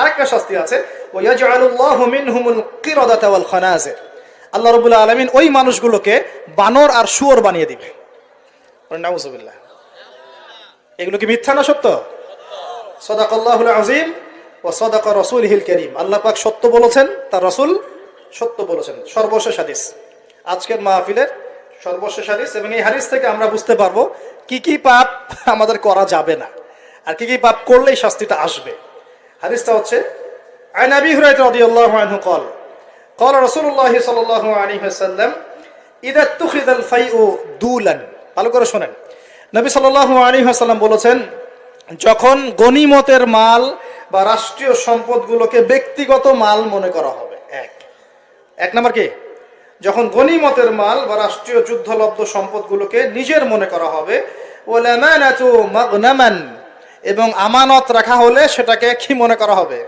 আরেকটা শাস্তি আছে আল্লাহ রাব্বুল আলামিন ওই মানুষগুলোকে বানর আর শুয়োর বানিয়ে দিবে। এগুলো কি মিথ্যা না সত্য? সদাকাল্লাহুল আজিম ও সদাকা রসুলহিল করিম। আল্লাহ পাক সত্য বলেছেন, তার রসুল সত্য বলেছেন। সর্বশেষ হাদিস। আজকের মাহফিলের সর্বশেষ হাদিস এবং এই হাদিস থেকে আমরা বুঝতে পারব, কি কি পাপ আমাদের করা যাবে না। আর কি কি পাপ করলেই শাস্তিটা আসবে। হাদিসটা হচ্ছে عن ابي هريره رضي الله عنه قال قال رسول الله صلى الله عليه وسلم اذا اتخذ الفيء دولا ভালো করে শোনেন নবী সাল্লাল্লাহু আলাইহি ওয়াসাল্লাম বলেছেন যখন গনিমতের মাল বা রাষ্ট্রীয় সম্পদগুলোকে ব্যক্তিগত মাল মনে করা হবে এক এক নম্বর কি যখন গনিমতের মাল বা রাষ্ট্রীয় যুদ্ধলব্ধ সম্পদগুলোকে নিজের মনে করা হবে ওয়ালামানাতু মাগনামান এবং আমানত রাখা হলে সেটাকে কি মনে করা হবে?